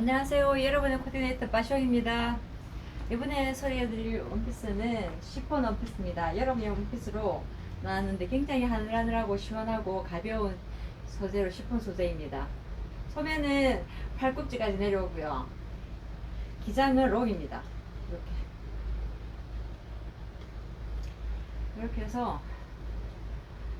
안녕하세요. 여러분의 코디네이터 빠숑입니다. 이번에 소개해드릴 원피스는 시폰 원피스입니다. 여러분의 원피스로 나왔는데 굉장히 하늘하늘하고 시원하고 가벼운 소재로 시폰 소재입니다. 소매는 팔꿈치까지 내려오고요. 기장은 록입니다. 이렇게. 이렇게 해서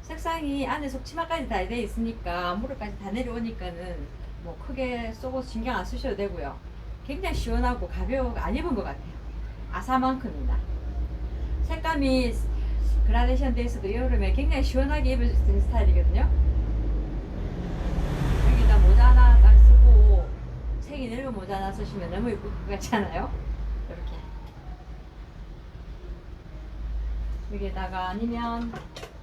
색상이 안에 속치마까지 다 되어 있으니까 무릎까지 다 내려오니까는 뭐 크게 쏘고 신경 안 쓰셔도 되고요. 굉장히 시원하고 가벼워 안 입은 것 같아요. 아사만큼이나 색감이 그라데이션 돼 있어도 여름에 굉장히 시원하게 입을 수 있는 스타일이거든요. 여기다 모자 하나 딱 쓰고 색이 내려온 모자 하나 쓰시면 너무 예쁠 것 같지 않아요? 이렇게 여기에다가 아니면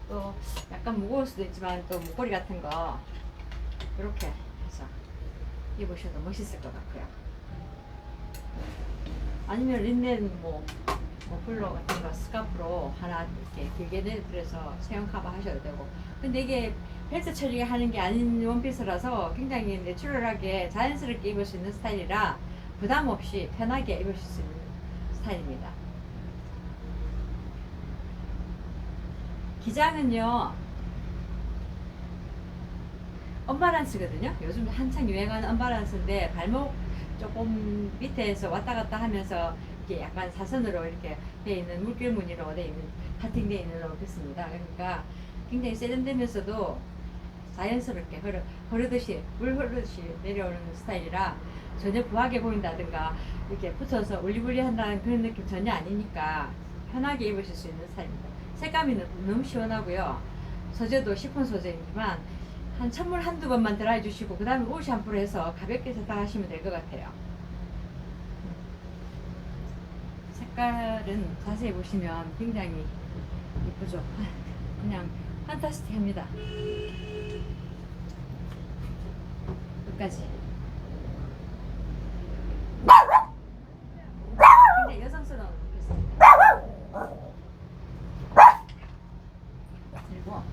또 약간 무거울 수도 있지만 또 목걸이 같은 거 이렇게 해서 입으셔도 멋있을 것 같고요. 아니면 린넨 뭐 머플러 같은 거 스카프로 하나 이렇게 길게 내드려서 세형 커버 하셔도 되고 근데 이게 벨트 처리 하는 게 아닌 원피스라서 굉장히 내추럴하게 자연스럽게 입을 수 있는 스타일이라 부담 없이 편하게 입으실 수 있는 스타일입니다. 기장은요 언바란스거든요. 요즘 한창 유행하는 언바란스인데 발목 조금 밑에서 왔다 갔다 하면서 이게 약간 사선으로 이렇게 돼 있는 물결 무늬로 돼 있는 파팅돼 있는 원피스입니다. 그러니까 굉장히 세련되면서도 자연스럽게 흐르, 흐르듯이 물 흐르듯이 내려오는 스타일이라 전혀 부하게 보인다든가 이렇게 붙어서 울리불리 한다는 그런 느낌 전혀 아니니까 편하게 입으실 수 있는 스타일입니다. 색감이 너- 너무 시원하고요. 소재도 시폰 소재이지만 한 찬물 한두 번만 드라이 주시고 그 다음에 올 샴푸를 해서 가볍게 세탁하시면 될 것 같아요. 색깔은 자세히 보시면 굉장히 예쁘죠. 그냥 판타스틱합니다. 끝까지. 굉장히 여성스러운 느낌입니다. 그리고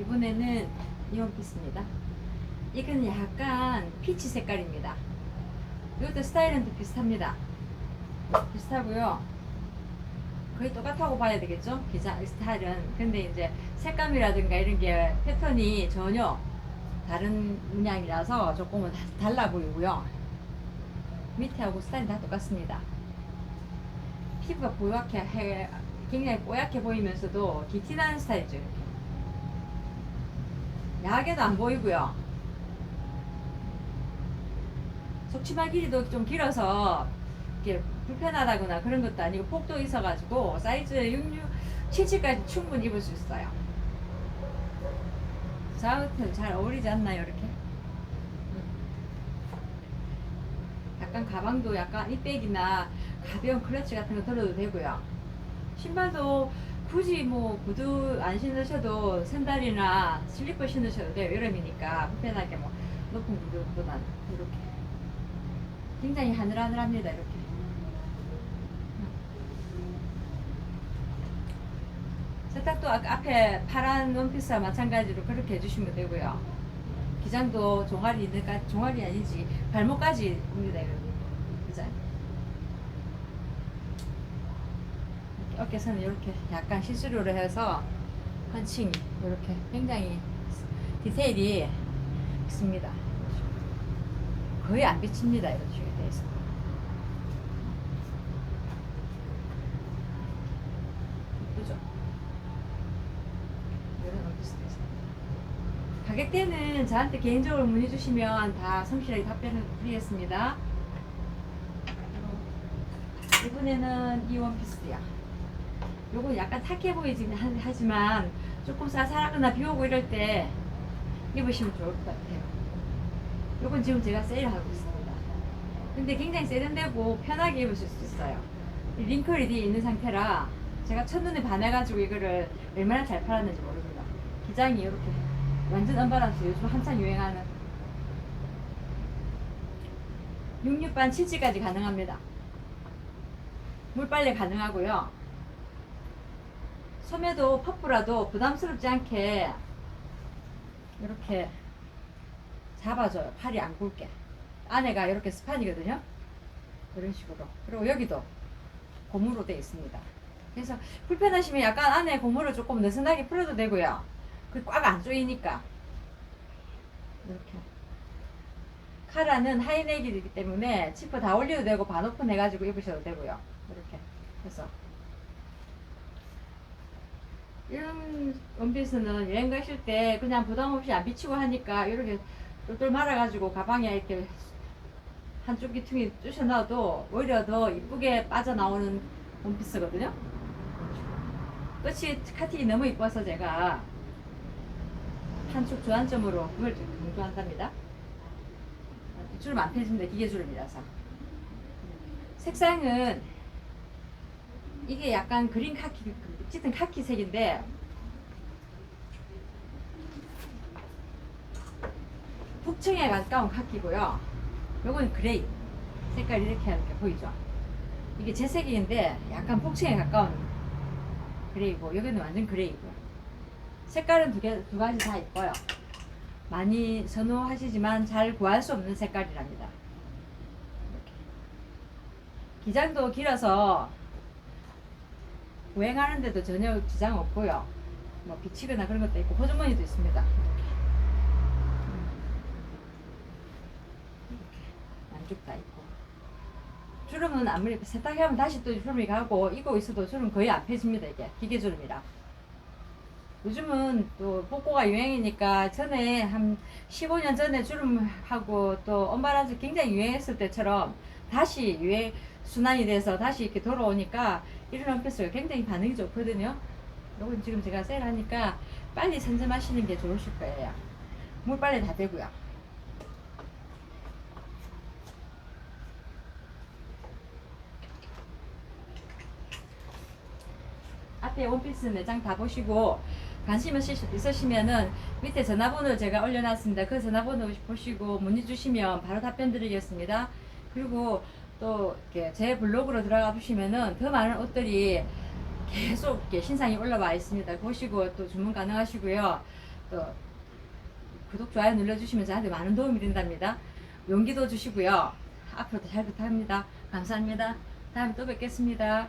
이번에는 이 원피스입니다. 이건 약간 피치 색깔입니다. 이것도 스타일은 또 비슷합니다. 비슷하고요. 거의 똑같다고 봐야 되겠죠? 기장 스타일은. 근데 이제 색감이라든가 이런 게 패턴이 전혀 다른 문양이라서 조금은 다- 달라 보이고요. 밑에하고 스타일은 다 똑같습니다. 피부가 뽀얗게 해, 굉장히 뽀얗게 보이면서도 기티나는 스타일이죠. 이렇게. 야하게도 안 보이고요. 속치마 길이도 좀 길어서 이렇게 불편하다거나 그런 것도 아니고 폭도 있어가지고 사이즈 66, 77까지 충분히 입을 수 있어요. 자우튼 잘 어울리지 않나요, 이렇게? 음. 약간 가방도 약간 이백이나 가벼운 클러치 같은 거 들어도 되고요. 신발도 굳이 뭐 구두 안 신으셔도 샌들이나 슬리퍼 신으셔도 돼요. 여름이니까 불편하게 뭐 높은 구두보다는 이렇게 굉장히 하늘하늘합니다. 이렇게 세탁도 앞에 파란 원피스와 마찬가지로 그렇게 해주시면 되고요. 기장도 종아리 종아리 아니지 발목까지 옵니다. 이렇게. 기장. 이렇게 어깨선을 이렇게 약간 시스루로 해서 펀칭 이렇게 굉장히 디테일이 있습니다. 거의 안 비칩니다. 이런 식에 대해서. 예쁘죠? 이런 원피스도 있습니다. 가격대는 저한테 개인적으로 문의 주시면 다 성실하게 답변을 드리겠습니다. 이번에는 이 원피스야. 요거 약간 탁해 보이긴 하- 하지만 조금 사살하거나 비 오고 이럴 때 입으시면 좋을 것 같아요. 요건 지금 제가 세일하고 있습니다. 근데 굉장히 세련되고 편하게 입으실 수 있어요. 이 링클이 뒤에 있는 상태라 제가 첫눈에 반해가지고 이거를 얼마나 잘 팔았는지 모릅니다. 기장이 이렇게 완전 언바란스 요즘 한창 유행하는 66반 7지까지 가능합니다. 물빨래 가능하고요. 소매도 퍼프라도 부담스럽지 않게 이렇게 잡아줘요. 팔이 안 굵게. 안에가 이렇게 스판이거든요. 이런 식으로. 그리고 여기도 고무로 되어 있습니다. 그래서 불편하시면 약간 안에 고무를 조금 느슨하게 풀어도 되고요. 그 꽉 안 조이니까. 이렇게. 카라는 하이넥이기 때문에 치프 다 올려도 되고 반 오픈 해가지고 입으셔도 되고요. 이렇게 해서. 이런 원피스는 여행 가실 때 그냥 부담 없이 안 비치고 하니까 이렇게 똘똘 말아가지고 가방에 이렇게 한쪽 귀퉁이 쑤셔 넣어도 오히려 더 이쁘게 빠져나오는 원피스거든요. 끝이 카팅이 너무 이뻐서 제가 한쪽 주안점으로 그걸 좀 강조한답니다. 주름 안 펴집니다. 기계주름이라서. 색상은 이게 약간 그린 카키, 짙은 카키색인데 북청에 가까운 카키고요. 요건 그레이. 색깔이 이렇게 이렇게 보이죠? 이게 제 색인데 약간 폭청에 가까운 그레이고 여기는 완전 그레이고요. 색깔은 두, 개, 두 가지 다 있고요. 많이 선호하시지만 잘 구할 수 없는 색깔이랍니다. 기장도 길어서 보행하는데도 전혀 지장 없고요. 뭐 비치거나 그런 것도 있고 호주머니도 있습니다. 안쪽 다 있고 주름은 아무리 세탁하면 다시 또 주름이 가고 이고 있어도 주름 거의 안 펴집니다 이게 기계 주름이라. 요즘은 또 복고가 유행이니까 전에 한 15년 전에 주름하고 또 언바란스 굉장히 유행했을 때처럼 다시 유행 순환이 돼서 다시 이렇게 돌아오니까 이런 원피스가 굉장히 반응이 좋거든요. 요건 지금 제가 세일하니까 빨리 선점하시는 게 좋으실 거예요. 물 빨리 다 되고요. 앞에 원피스 매장 다 보시고 관심 있으시- 있으시면은 밑에 전화번호 제가 올려놨습니다. 그 전화번호 보시고 문의 주시면 바로 답변 드리겠습니다. 그리고 또 이렇게 제 블로그로 들어가 보시면은 더 많은 옷들이 계속 이렇게 신상이 올라와 있습니다. 보시고 또 주문 가능하시고요. 또 구독, 좋아요 눌러주시면 저한테 많은 도움이 된답니다. 용기도 주시고요. 앞으로도 잘 부탁합니다. 감사합니다. 다음에 또 뵙겠습니다.